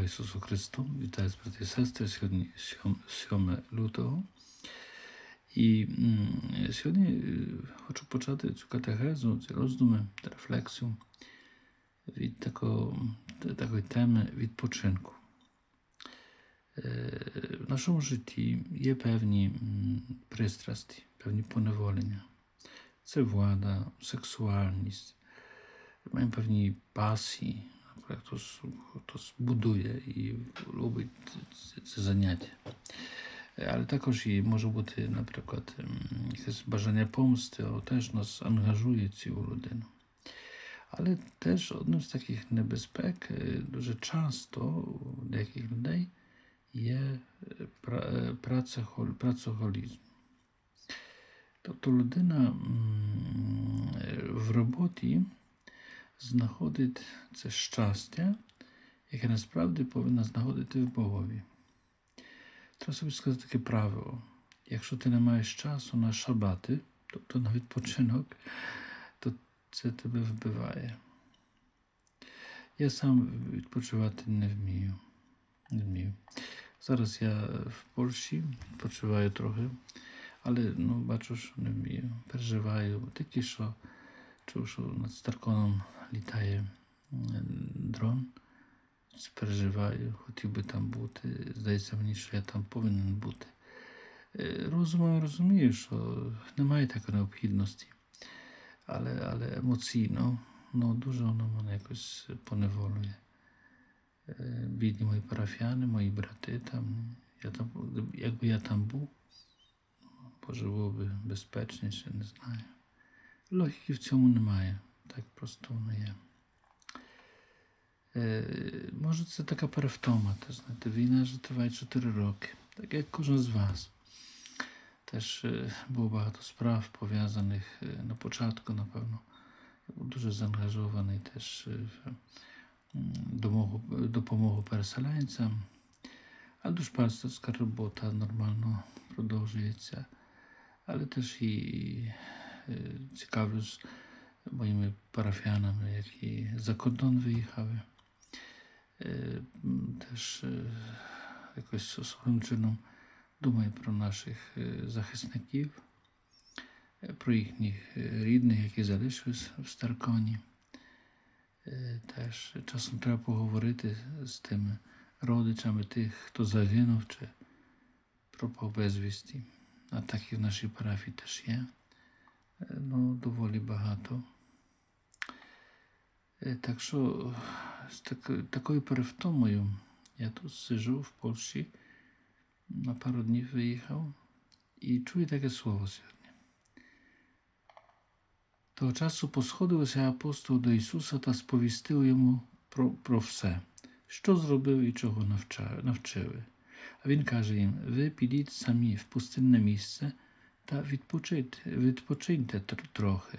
Слава Ісусу Христу! Вітаю брати і сестри. Сьогодні 7 лютого. І м, сьогодні е, хочу почати цю катехезу, ці роздуми, рефлексію від такого, та- такої теми відпочинку. Е, В нашому житті є певні м, пристрасті, певні поневолення. Це влада, сексуальність, маємо певні пасії. Наприклад, хтось, хтось будує і любить це, це заняття. Е, Але також і може бути, наприклад, м, якесь бажання помсти, але теж нас ангажує цю людину. Але теж одним з таких небезпек е, дуже часто у деяких людей є е, пра- е, працехол- працеголізм. Тобто людина м, е, в роботі знаходить це щастя, яке насправді повинна знаходити в Богові. Треба собі сказати таке правило. Якщо ти не маєш часу на шабати, тобто на відпочинок, то це тебе вбиває. Я сам відпочивати не вмію. Не вмію. Зараз я в Польщі відпочиваю трохи, але ну, бачу, що не вмію. Переживаю. Тільки що чув, що над Старконом літає м, дрон. Переживаю, хотів би там бути. Здається мені, що я там повинен бути. Е, Розумом розумію, що немає такої необхідності, але, але емоційно ну, дуже воно мене якось поневолює. Е, Бідні мої парафіяни, мої брати там. Я там якби я там був, може було би безпечніше, не знаю. Логіки в цьому немає. Так просто воно є. Е, може, це така перевтома, та, знаєте, війна вже триває 4 роки, так як кожен з вас. Теж е, було багато справ пов'язаних е, на початку, напевно. Я був дуже заангажований теж е, в м, домогу, допомогу переселенцям. А душпастерська робота нормально продовжується. Але теж і е, цікавлюсь моїми парафіянами, які за кордон виїхали. Е, Теж е, якось особливим чином думаю про наших е, захисників, про їхніх рідних, які залишились в Старконі. Теж часом треба поговорити з тими родичами тих, хто загинув чи пропав безвісті. А так і в нашій парафії теж є. Ну, доволі багато. Е, Так що з тако- такою перевтомою я тут сижу в Польщі, на пару днів виїхав і чую таке слово сьогодні. Того часу посходилися апостол до Ісуса та сповістив йому про, про все, що зробив і чого навча- навчили. А він каже їм: ви підіть самі в пустинне місце та відпочити, відпочиньте трохи.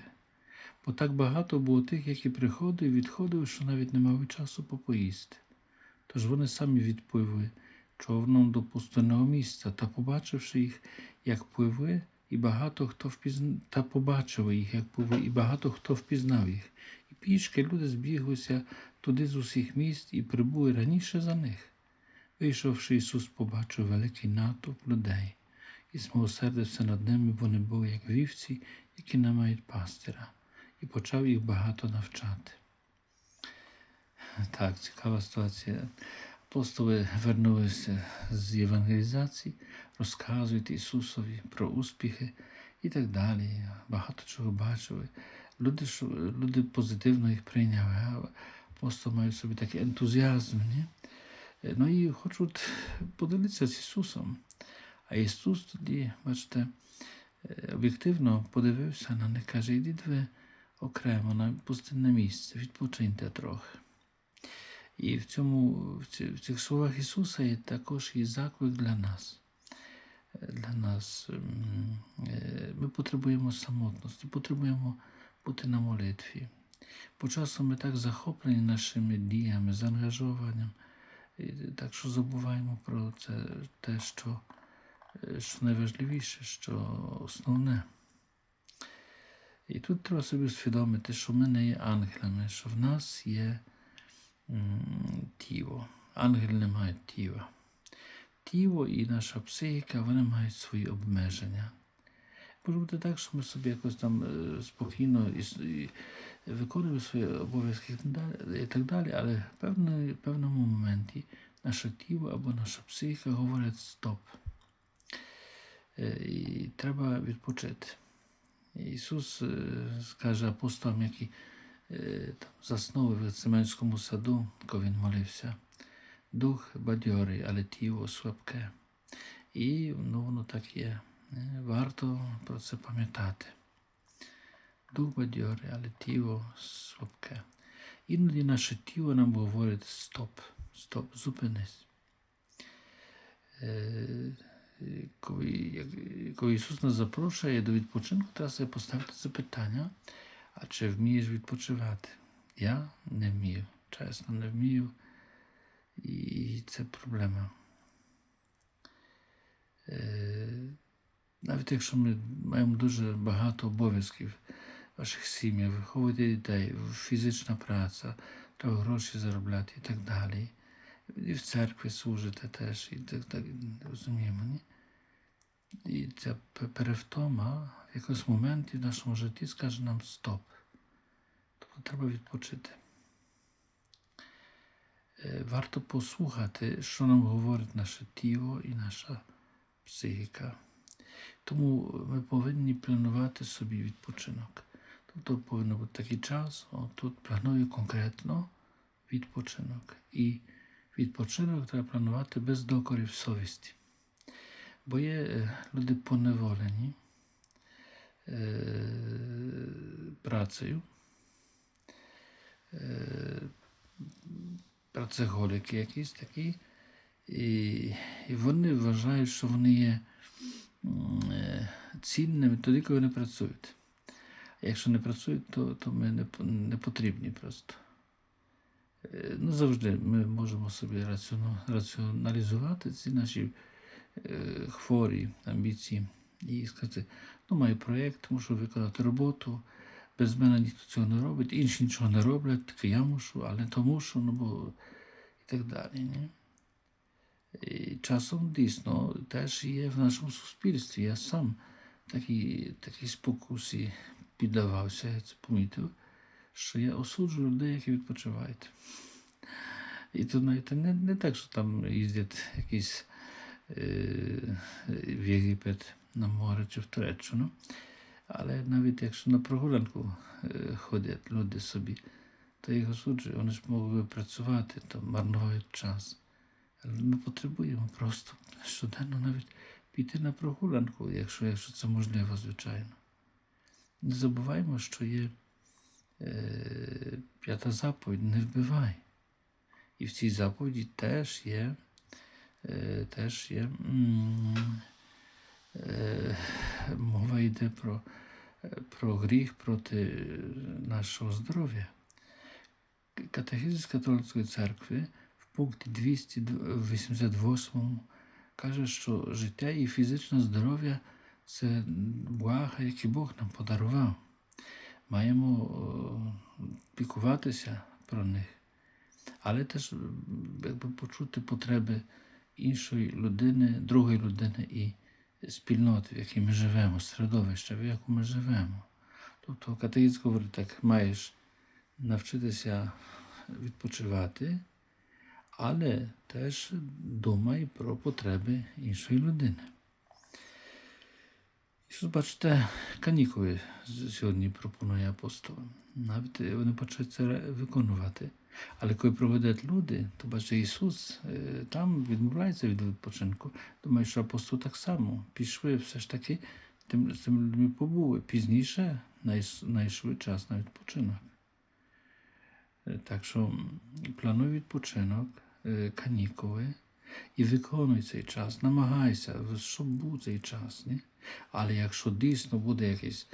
Бо так багато було тих, які приходили і відходили, що навіть не мали часу попоїсти. Тож вони самі відпливли човном до пустинного місця та, побачивши їх, як пливли, і багато хто впізна... та побачили їх, як пливли, і багато хто впізнав їх. І пішки люди збіглися туди з усіх міст і прибули раніше за них. Вийшовши, Ісус побачив великий натовп людей і змилосердився над ними, бо вони були як вівці, які не мають пастира, і почав їх багато навчати. Так, цікава ситуація. Апостоли вернулися з євангелізації, розказують Ісусові про успіхи і так далі. Багато чого бачили. Люди, люди позитивно їх прийняли, а апостоли мають собі такий ентузіазм. Ні? Е, Ну і хочуть поділитися з Ісусом. А Ісус тоді, бачите, е, об'єктивно подивився на них, каже, йдіть ви окремо на пустинне місце, відпочиньте трохи. І в, цьому, в, цих словах Ісуса є також і заклик для нас. Е, Для нас е, ми потребуємо самотності, потребуємо бути на молитві. Бо часом ми так захоплені нашими діями, заангажованням, так що забуваємо про це те, що, що найважливіше, що основне. І тут треба собі усвідомити, що ми не є ангелами, що в нас є тіло. ангели не мають тіла. Тіло і наша психіка, вони мають свої обмеження. Може бути так, що ми собі якось там е, спокійно виконуємо свої обов'язки і так далі- але в певному моменті наше тіло або наша психіка говорять стоп. І треба відпочити. Ісус е, скаже апостолам, які там, заснули в Гециманському саду, коли він молився. Дух бадьорий, але тіло слабке. І ну, воно так є. Варто про це пам'ятати. Дух бадьорий, але тіло слабке. Іноді наше тіло нам говорить стоп, стоп, зупинись. Е, коли, як- коли Ісус нас запрошує до відпочинку, треба себе поставити запитання, а чи вмієш відпочивати? Я не вмію, чесно, не вмію. І це проблема. Е, Навіть якщо ми маємо дуже багато обов'язків в ваших сім'ях, виховувати дітей, фізична праця, треба гроші заробляти і так далі. І в церкві служите теж, і так далі. Розуміємо, ні? І ця перевтома в якийсь моменті в нашому житті скаже нам стоп. Тобто треба відпочити. Е, Варто послухати, що нам говорить наше тіло і наша психіка. Тому ми повинні планувати собі відпочинок. Тобто повинен бути такий час, тут планую конкретно відпочинок. І відпочинок треба планувати без докорів совісті. Бо є е, люди поневолені е, працею, е, працеголіки якісь такі, і, і вони вважають, що вони є цінними тоді, коли не працюють. А якщо не працюють, то, то ми не, не потрібні просто. Ну, завжди ми можемо собі раціоналізувати ці наші хворі амбіції і сказати, ну, маю проєкт, мушу виконати роботу, без мене ніхто цього не робить, інші нічого не роблять, тільки я мушу, але то мушу, ну бо і так далі. Ні? І часом дійсно теж є в нашому суспільстві. Я сам такій, такій спокусі піддавався, я це помітив, що я осуджую людей, які відпочивають. І то навіть не, не так, що там їздять якісь е, в Єгипет на море чи в Туреччину. Але навіть якщо на прогулянку е, ходять люди собі, то їх осуджую, вони ж могли працювати, то марнують час. Ми потребуємо просто щоденно навіть піти на прогулянку, якщо, якщо це можливо, звичайно. Не забуваємо, що є е, п'ята заповідь не вбивай. І в цій заповіді теж є, е, теж є е, мова йде про, е, про гріх проти нашого здоров'я. Катехизис католицької церкви в пункті 288 каже, що життя і фізичне здоров'я це блага, які Бог нам подарував. Маємо піклуватися про них, але теж якби почути потреби іншої людини, другої людини і спільноти, в якій ми живемо, середовища, в якому ми живемо. Тобто категізм говорить так, маєш навчитися відпочивати, але теж думай про потреби іншої людини. Ісус, бачите, канікули сьогодні пропонує апостолам. Навіть вони почали це виконувати. Але коли проведуть люди, то бачите, Ісус е, там відмовляється від відпочинку. Думаю, що апостол так само пішли все ж таки, тим, з людьми побули. Пізніше знайшли час на відпочинок. Е, Так що м, відпочинок, е, канікули і виконуй цей час, намагайся, щоб був цей час. Ні? Але якщо дійсно буде якась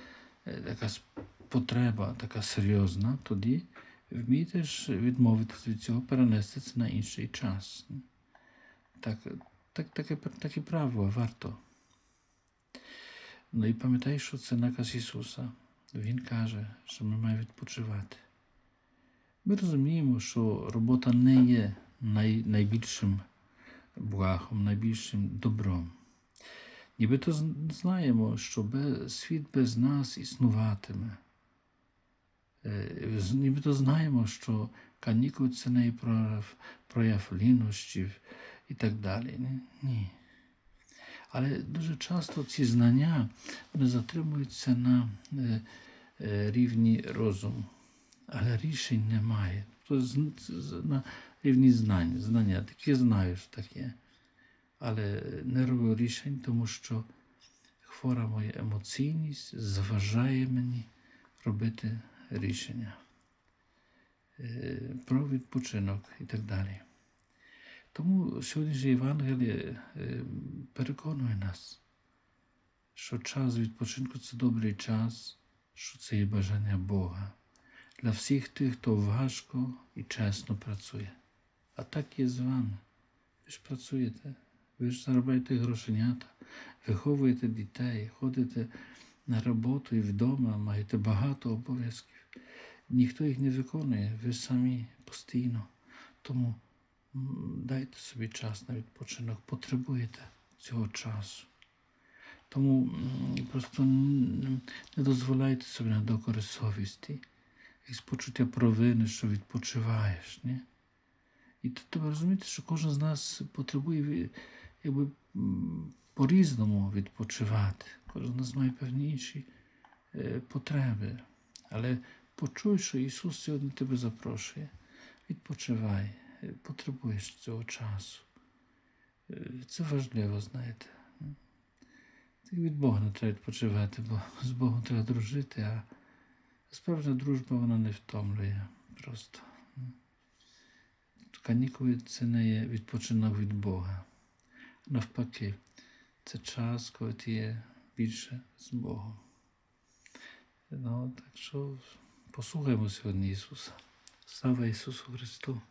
е, якась потреба така серйозна, тоді ж відмовитися від цього, перенести це на інший час. ні? Так, так, таке, таке правило варто. Ну і пам'ятай, що це наказ Ісуса. Він каже, що ми маємо відпочивати. Ми розуміємо, що робота не є най, найбільшим благом, найбільшим добром. Нібито знаємо, що світ без нас існуватиме. Е, Нібито знаємо, що канікули це не прояв, прояв лінощів і так далі. Ні. Але дуже часто ці знання вони затримуються на е, е, рівні розуму, але рішень немає. Тобто рівні знань, знання, таке знаю, що таке. Але не роблю рішень, тому що хвора моя емоційність заважає мені робити рішення е, про відпочинок і так далі. Тому сьогоднішнє Євангеліє е, переконує нас, що час відпочинку це добрий час, що це є бажання Бога для всіх тих, хто важко і чесно працює. А так є з вами. Ви ж працюєте, ви ж заробляєте грошенята, виховуєте дітей, ходите на роботу і вдома, маєте багато обов'язків. Ніхто їх не виконує, ви самі постійно. Тому дайте собі час на відпочинок, потребуєте цього часу. Тому просто не дозволяйте собі на докори совісті, якесь почуття провини, що відпочиваєш. Ні? І тут треба розуміти, що кожен з нас потребує якби, по-різному відпочивати. Кожен з нас має певні інші е, потреби. Але почуй, що Ісус сьогодні тебе запрошує. Відпочивай, е, потребуєш цього часу. Е, Це важливо, знаєте. Від Бога не треба відпочивати, бо з Богом треба дружити, а справжня дружба вона не втомлює просто. Канікули це не є відпочинок від Бога. Навпаки, це час, коли ти є більше з Богом. Ну, так що послухаймо сьогодні Ісуса. Слава Ісусу Христу!